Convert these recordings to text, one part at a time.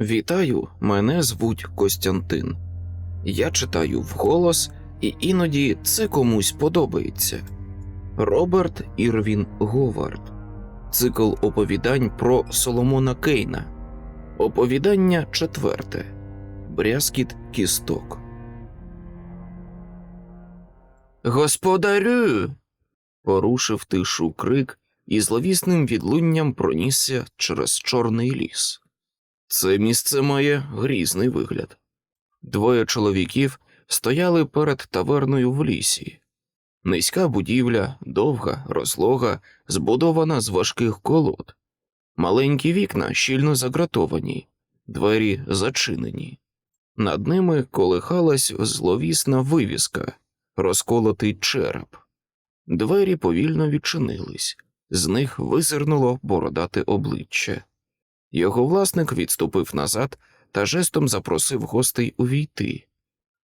Вітаю, мене звуть Костянтин. Я читаю вголос, і іноді це комусь подобається. Роберт Ірвін Говард. Цикл оповідань про Соломона Кейна. Оповідання четверте. Брязкіт кісток. Господарю. порушив тишу крик і зловісним відлунням пронісся через чорний ліс. Це місце має грізний вигляд. Двоє чоловіків стояли перед таверною в лісі. Низька будівля, довга, розлога, збудована з важких колод. Маленькі вікна щільно загратовані, двері зачинені. Над ними колихалась зловісна вивіска, розколотий череп. Двері повільно відчинились, з них визирнуло бородате обличчя. Його власник відступив назад та жестом запросив гостей увійти.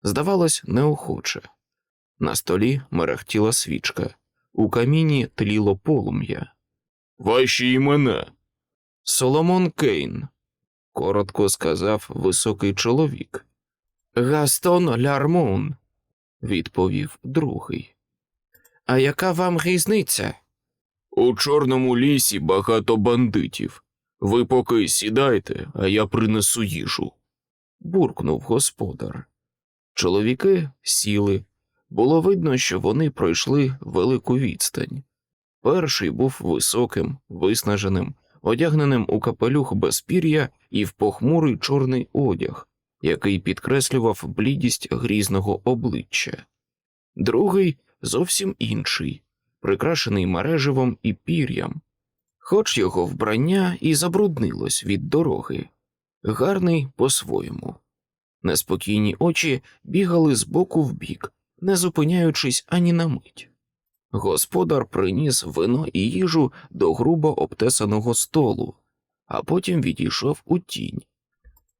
Здавалось, неохоче. На столі мерехтіла свічка, у каміні тліло полум'я. Ваші імена. Соломон Кейн, коротко сказав високий чоловік. Гастон Лярмон, відповів другий. А яка вам різниця? У чорному лісі багато бандитів. Ви поки сідайте, а я принесу їжу. буркнув господар. Чоловіки сіли. Було видно, що вони пройшли велику відстань. Перший був високим, виснаженим, одягненим у капелюх без пір'я і в похмурий чорний одяг, який підкреслював блідість грізного обличчя. Другий зовсім інший, прикрашений мереживом і пір'ям, хоч його вбрання і забруднилось від дороги, гарний по-своєму. Неспокійні очі бігали з боку в бік, не зупиняючись ані на мить. Господар приніс вино і їжу до грубо обтесаного столу, а потім відійшов у тінь.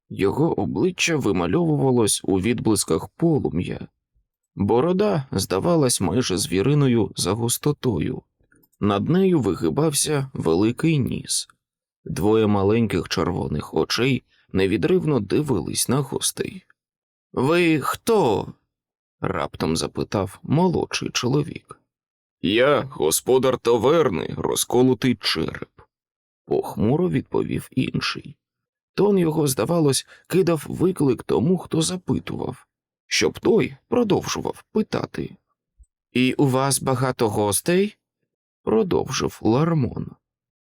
Його обличчя вимальовувалось у відблисках полум'я. Борода здавалась майже звіриною за густотою. Над нею вигибався великий ніс. Двоє маленьких червоних очей невідривно дивились на гостей. Ви хто? раптом запитав молодший чоловік. Я господар таверни, розколотий череп, похмуро відповів інший. Тон його, здавалось, кидав виклик тому, хто запитував, щоб той продовжував питати. І у вас багато гостей? Продовжив Лармон.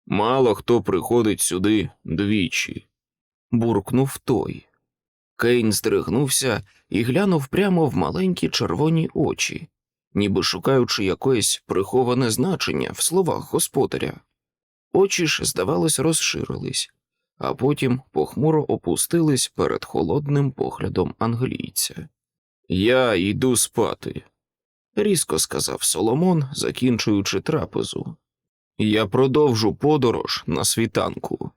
Мало хто приходить сюди двічі, буркнув той. Кейн здригнувся і глянув прямо в маленькі червоні очі, ніби шукаючи якесь приховане значення в словах господаря. Очі ж, здавалось, розширились, а потім похмуро опустились перед холодним поглядом англійця. Я йду спати, різко сказав Соломон, закінчуючи трапезу. Я продовжу подорож на світанку.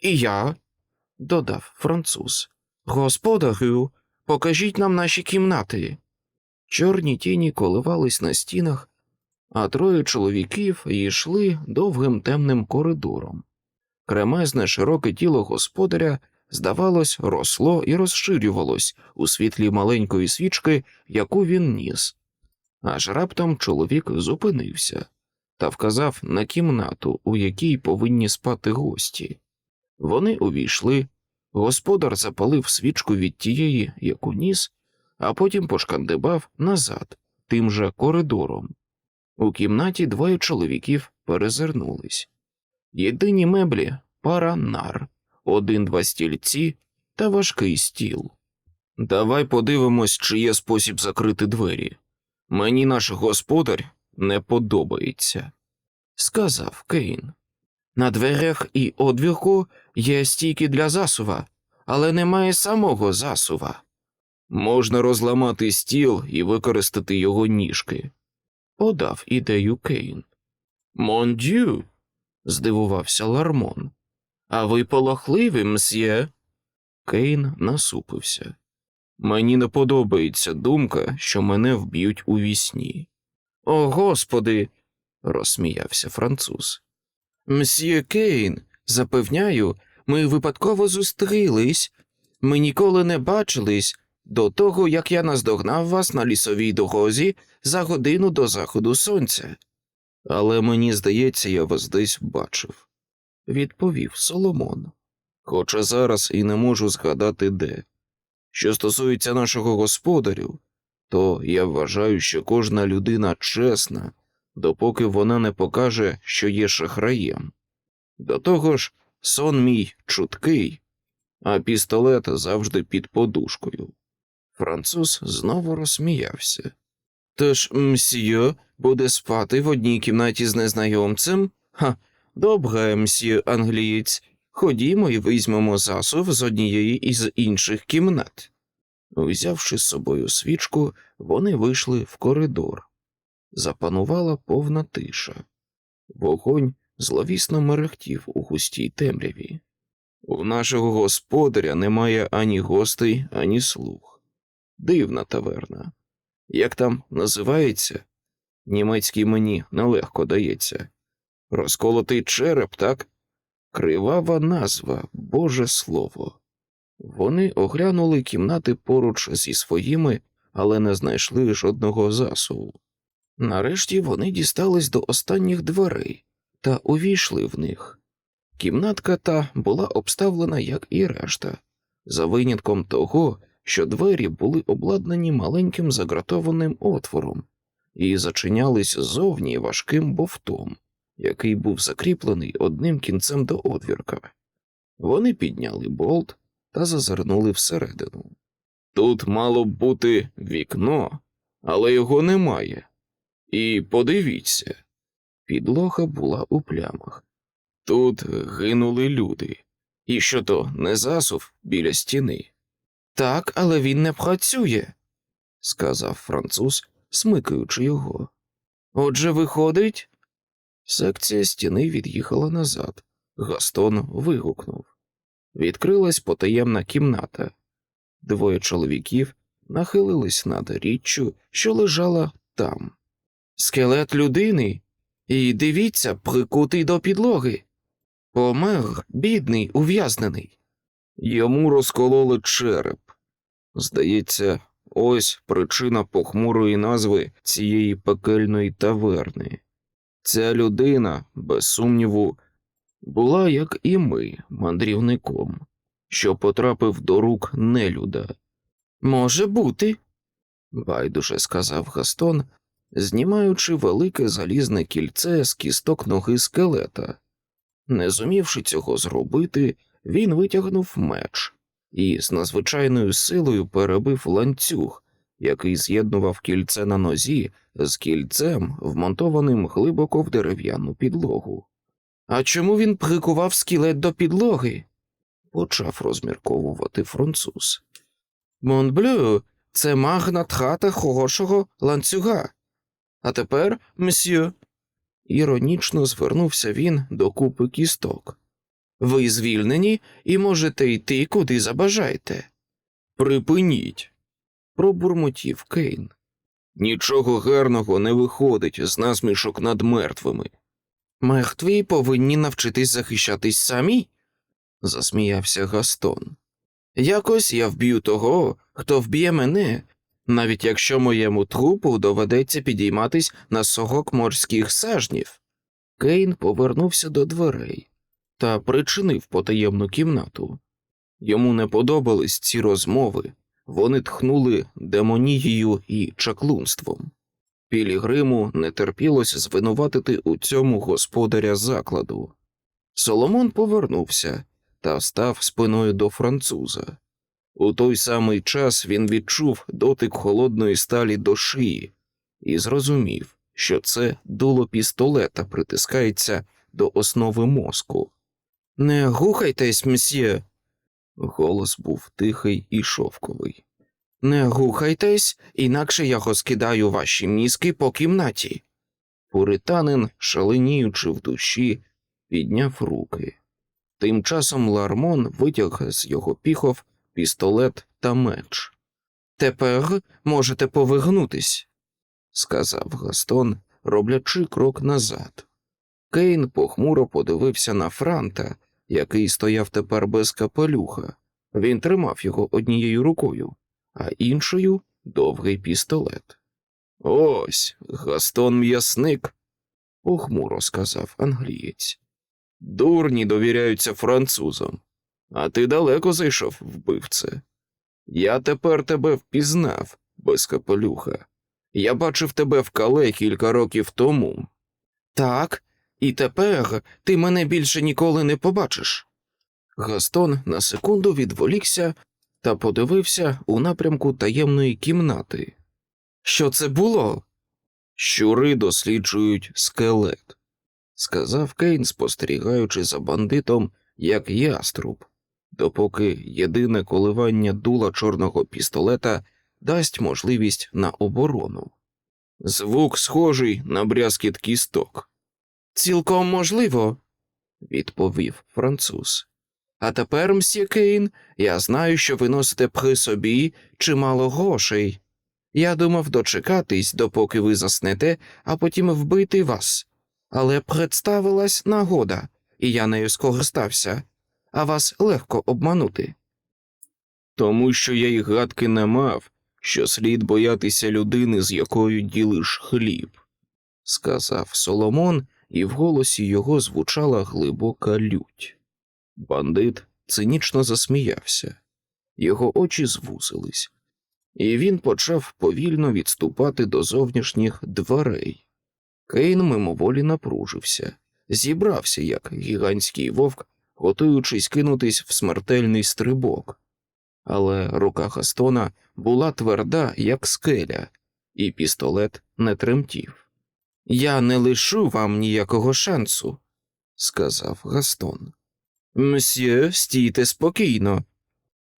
І я, додав француз. Господарю, покажіть нам наші кімнати. Чорні тіні коливались на стінах, а троє чоловіків йшли довгим темним коридором. Кремезне широке тіло господаря, здавалось, росло і розширювалось у світлі маленької свічки, яку він ніс. Аж раптом чоловік зупинився та вказав на кімнату, у якій повинні спати гості. Вони увійшли, господар запалив свічку від тієї, яку ніс, а потім пошкандибав назад, тим же коридором. У кімнаті двоє чоловіків перезирнулись. Єдині меблі пара нар, один-два стільці та важкий стіл. Давай подивимось, чи є спосіб закрити двері. Мені наш господар не подобається, сказав Кейн. На дверях і одвірку є стійки для засува, але немає самого засува. Можна розламати стіл і використати його ніжки, подав ідею Кейн. Мондю, здивувався Лармон. А ви полохливі, мсьє? Кейн насупився. Мені не подобається думка, що мене вб'ють у вісні. О, господи, розсміявся француз. Мсьє Кейн, запевняю, Ми випадково зустрілись. Ми ніколи не бачились до того, як я наздогнав вас на лісовій дорозі за годину до заходу сонця. Але мені здається, я вас десь бачив, відповів Соломон. Хоча зараз і не можу згадати де. Що стосується нашого господарю, то я вважаю, що кожна людина чесна, допоки вона не покаже, що є шахраєм. До того ж, сон мій чуткий, а пістолет завжди під подушкою. Француз знову розсміявся. Тож мсьє буде спати в одній кімнаті з незнайомцем? Ха, добре, мсьє англієць. Ходімо і візьмемо засув з однієї із інших кімнат. Взявши з собою свічку, вони вийшли в коридор. Запанувала повна тиша. Вогонь зловісно мерехтів у густій темряві. У нашого господаря немає ані гостей, ані слуг. Дивна таверна. Як там називається? Німецький мені нелегко дається. Розколотий череп, так? Кривава назва, Боже Слово. Вони оглянули кімнати поруч зі своїми, але не знайшли жодного засуву. Нарешті вони дістались до останніх дверей та увійшли в них. Кімнатка та була обставлена, як і решта, за винятком того, що двері були обладнані маленьким загратованим отвором і зачинялись зовні важким бовтом, який був закріплений одним кінцем до одвірка. Вони підняли болт та зазирнули всередину. Тут мало б бути вікно, але його немає. І подивіться, підлога була у плямах. Тут гинули люди. І що то не засув біля стіни? Так, але він не працює, сказав француз, смикаючи його. Отже, виходить. Секція стіни від'їхала назад. Гастон вигукнув. Відкрилась потаємна кімната. Двоє чоловіків нахилились над річчю, що лежала там. Скелет людини. І дивіться, прикутий до підлоги. Помер, бідний, ув'язнений. Йому розкололи череп. Здається, ось причина похмурої назви цієї пекельної таверни. Ця людина, без сумніву, була, як і ми, мандрівником, що потрапив до рук нелюда. Може бути, байдуже сказав Гастон, знімаючи велике залізне кільце з кісток ноги скелета. Не зумівши цього зробити, він витягнув меч і з надзвичайною силою перебив ланцюг, який з'єднував кільце на нозі з кільцем, вмонтованим глибоко в дерев'яну підлогу. А чому він прикував скелет до підлоги? почав розмірковувати француз. Монблю, це магна трата хорошого ланцюга. А тепер, мсьє, іронічно звернувся він до купи кісток. Ви звільнені і можете йти, куди забажаєте. Припиніть, пробурмотів Кейн. Нічого гарного не виходить з насмішок над мертвими. Мертві повинні навчитись захищатись самі, засміявся Гастон. Якось я вб'ю того, хто вб'є мене, навіть якщо моєму трупу доведеться підійматись на сорок морських сажнів. Кейн повернувся до дверей та причинив потаємну кімнату. Йому не подобались ці розмови, вони тхнули демонією і чаклунством. Пілігриму не терпілося звинуватити у цьому господаря закладу. Соломон повернувся та став спиною до француза. У той самий час він відчув дотик холодної сталі до шиї і зрозумів, що це дуло пістолета притискається до основи мозку. Не гухайтесь, мсьє. Голос був тихий і шовковий. Не гухайтесь, інакше я розкидаю ваші мізки по кімнаті. Пуританин, шаленіючи в душі, підняв руки. Тим часом Лармон витяг з його піхов пістолет та меч. Тепер можете повигнутись, сказав Гастон, роблячи крок назад. Кейн похмуро подивився на Франта, який стояв тепер без капелюха. Він тримав його однією рукою, а іншою довгий пістолет. Ось Гастон м'ясник, похмуро сказав англієць. Дурні довіряються французам, а ти далеко зайшов, вбивце. Я тепер тебе впізнав, без капелюха. Я бачив тебе в кале кілька років тому. Так, і тепер ти мене більше ніколи не побачиш. Гастон на секунду відволікся та подивився у напрямку таємної кімнати. Що це було? Щури досліджують скелет, сказав Кейн, спостерігаючи за бандитом як яструб, допоки єдине коливання дула чорного пістолета дасть можливість на оборону. Звук схожий на брязкіт кісток. Цілком можливо, відповів француз. А тепер, мсьє Кейн, я знаю, що ви носите при собі чимало грошей. Я думав дочекатись, допоки ви заснете, а потім вбити вас. Але представилась нагода, і я нею скористався, а вас легко обманути. Тому що я й гадки не мав, що слід боятися людини, з якою ділиш хліб, сказав Соломон, і в голосі його звучала глибока лють. Бандит цинічно засміявся, його очі звузились, і він почав повільно відступати до зовнішніх дверей. Кейн мимоволі напружився, зібрався, як гігантський вовк, готуючись кинутись в смертельний стрибок. Але рука Гастона була тверда, як скеля, і пістолет не тремтів. Я не лишу вам ніякого шансу, сказав Гастон. Мсьє, стійте спокійно.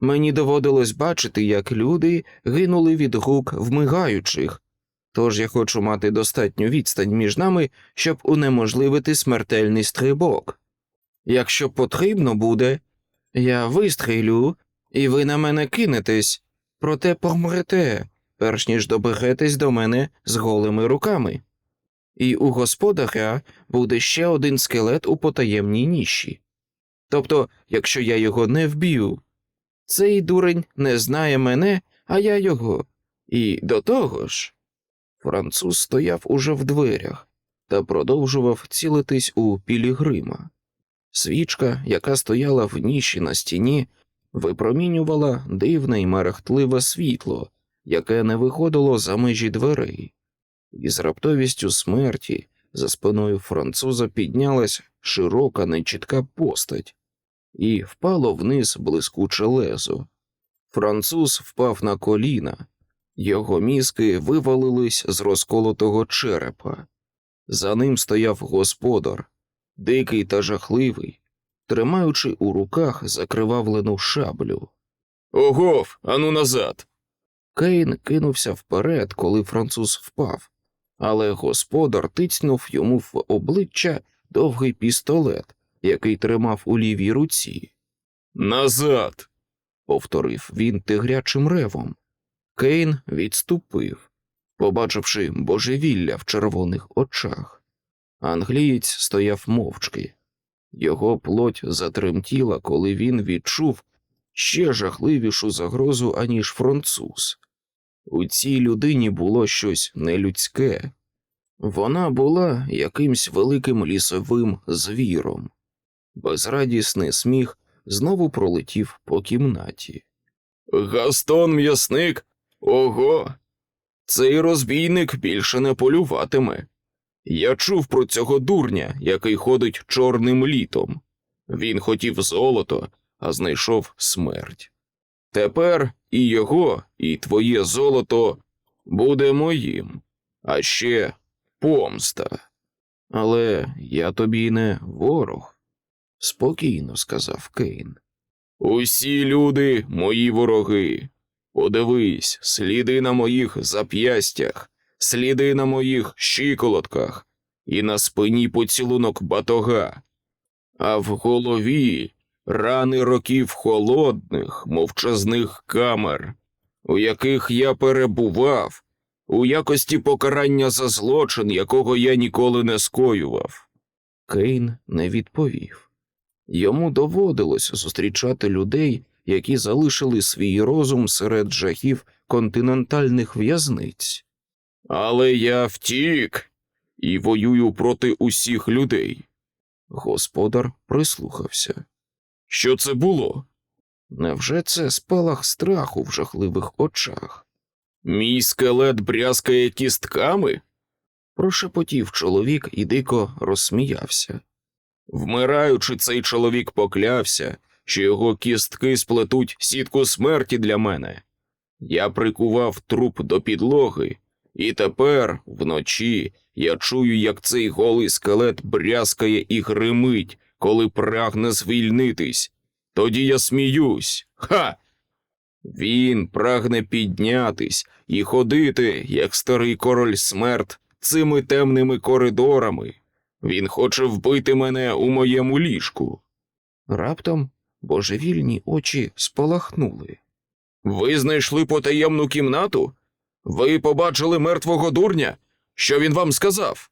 Мені доводилось бачити, як люди гинули від рук вмигаючих, тож я хочу мати достатню відстань між нами, щоб унеможливити смертельний стрибок. Якщо потрібно буде, я вистрілю, і ви на мене кинетесь, проте помрете, перш ніж доберетесь до мене з голими руками. І у господаря буде ще один скелет у потаємній ніші. Тобто, якщо я його не вб'ю, цей дурень не знає мене, а я його. І до того ж. Француз стояв уже в дверях та продовжував цілитись у пілігрима. Свічка, яка стояла в ніші на стіні, випромінювала дивне й мерехтливе світло, яке не виходило за межі дверей, і з раптовістю смерті за спиною француза піднялась широка нечітка постать, і впало вниз блискуче лезо. Француз впав на коліна, його мізки вивалились з розколотого черепа. За ним стояв господар, дикий та жахливий, тримаючи у руках закривавлену шаблю. Огов, ану назад. Кейн кинувся вперед, коли француз впав, але господар тицьнув йому в обличчя довгий пістолет, який тримав у лівій руці. Назад. повторив він тигрячим ревом. Кейн відступив, побачивши божевілля в червоних очах. Англієць стояв мовчки. Його плоть затремтіла, коли він відчув ще жахливішу загрозу, аніж француз. У цій людині було щось нелюдське. Вона була якимсь великим лісовим звіром. Безрадісний сміх знову пролетів по кімнаті. Гастон м'ясник? Ого. Цей розбійник більше не полюватиме. Я чув про цього дурня, який ходить чорним літом. Він хотів золото, а знайшов смерть. Тепер і його, і твоє золото буде моїм, а ще помста. Але я тобі не ворог, спокійно сказав Кейн. Усі люди мої вороги. Подивись, сліди на моїх зап'ястях, сліди на моїх щиколотках і на спині поцілунок батога, а в голові рани років холодних, мовчазних камер, у яких я перебував, у якості покарання за злочин, якого я ніколи не скоював. Кейн не відповів. Йому доводилось зустрічати людей, які залишили свій розум серед жахів континентальних в'язниць. Але я втік і воюю проти усіх людей. Господар прислухався. Що це було? Невже це спалах страху в жахливих очах? Мій скелет брязкає кістками? прошепотів чоловік і дико розсміявся. Вмираючи, цей чоловік поклявся, що його кістки сплетуть сітку смерті для мене. Я прикував труп до підлоги, і тепер, вночі, я чую, як цей голий скелет брязкає і гримить, коли прагне звільнитись. Тоді я сміюсь. Ха! Він прагне піднятись і ходити, як старий король смерт, цими темними коридорами. Він хоче вбити мене у моєму ліжку. Раптом божевільні очі спалахнули. Ви знайшли потаємну кімнату? Ви побачили мертвого дурня? Що він вам сказав?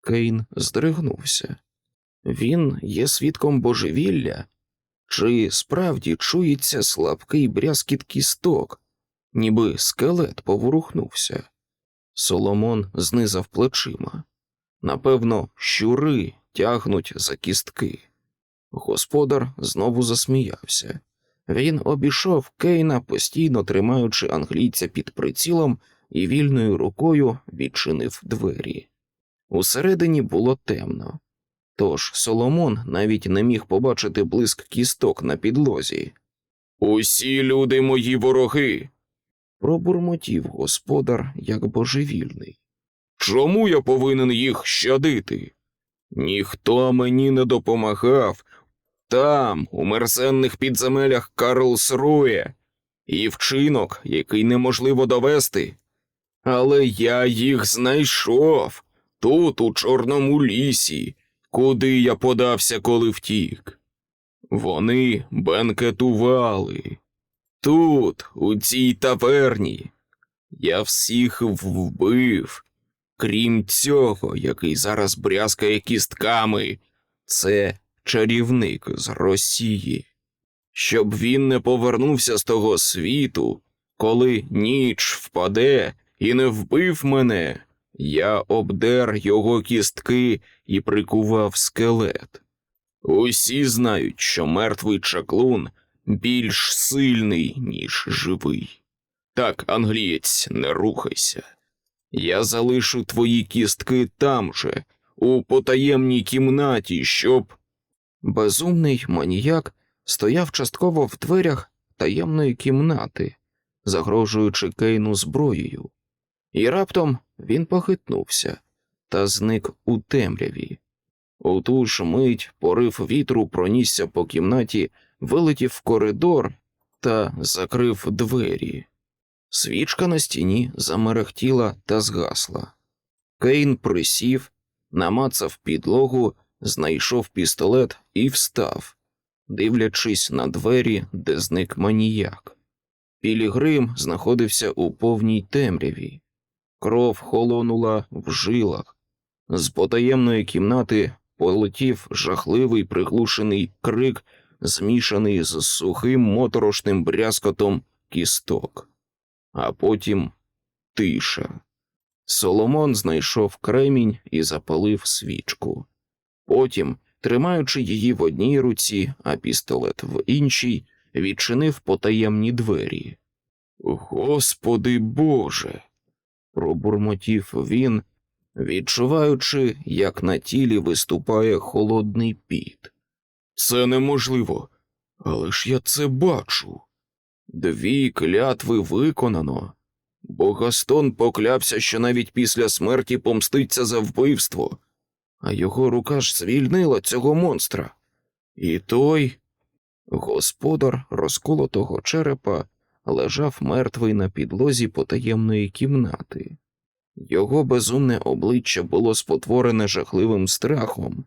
Кейн здригнувся. Він є свідком божевілля. Чи справді чується слабкий брязкіт кісток, ніби скелет поворухнувся? Соломон знизав плечима. Напевно, щури тягнуть за кістки. Господар знову засміявся. Він обійшов Кейна, постійно тримаючи англійця під прицілом, і вільною рукою відчинив двері. Усередині було темно, тож Соломон навіть не міг побачити блиск кісток на підлозі. Усі люди мої вороги. пробурмотів господар як божевільний. Чому я повинен їх щадити? Ніхто мені не допомагав. Там, у мерзенних підземелях Карлсрує, і вчинок, який неможливо довести. Але я їх знайшов тут, у Чорному лісі, куди я подався, коли втік. Вони бенкетували. Тут, у цій таверні. Я всіх вбив. Крім цього, який зараз брязкає кістками, це чарівник з Росії. Щоб він не повернувся з того світу, коли ніч впаде і не вбив мене, я обдер його кістки і прикував скелет. Усі знають, що мертвий чаклун більш сильний, ніж живий. Так, англієць, не рухайся. Я залишу твої кістки там же, у потаємній кімнаті, щоб. Безумний маніяк стояв частково в дверях таємної кімнати, загрожуючи Кейну зброєю, і раптом він похитнувся та зник у темряві. У ту ж мить порив вітру пронісся по кімнаті, вилетів в коридор та закрив двері. Свічка на стіні замерехтіла та згасла. Кейн присів, намацав підлогу, знайшов пістолет і встав, дивлячись на двері, де зник маніяк. Пілігрим знаходився у повній темряві, кров холонула в жилах. З потаємної кімнати полетів жахливий приглушений крик, змішаний з сухим моторошним брязкотом кісток а потім тиша. Соломон знайшов кремінь і запалив свічку. Потім, тримаючи її в одній руці, а пістолет в іншій, відчинив потаємні двері. Господи Боже. Пробурмотів він, відчуваючи, як на тілі виступає холодний піт. Це неможливо, але ж я це бачу. Дві клятви виконано, бо Гастон поклявся, що навіть після смерті помститься за вбивство, а його рука ж звільнила цього монстра. І той господар розколотого черепа лежав мертвий на підлозі потаємної кімнати. Його безумне обличчя було спотворене жахливим страхом,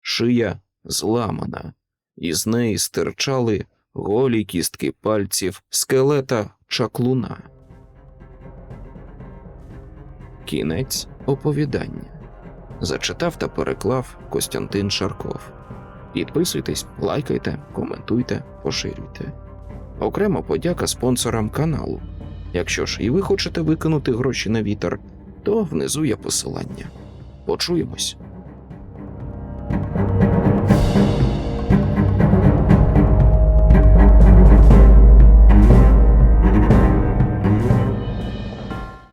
шия зламана, і з неї стирчали голі кістки пальців скелета чаклуна. Кінець оповідання. Зачитав та переклав Костянтин Шарков. Підписуйтесь, лайкайте, коментуйте, поширюйте. Окрема подяка спонсорам каналу. Якщо ж і ви хочете викинути гроші на вітер, то внизу є посилання. Почуємось.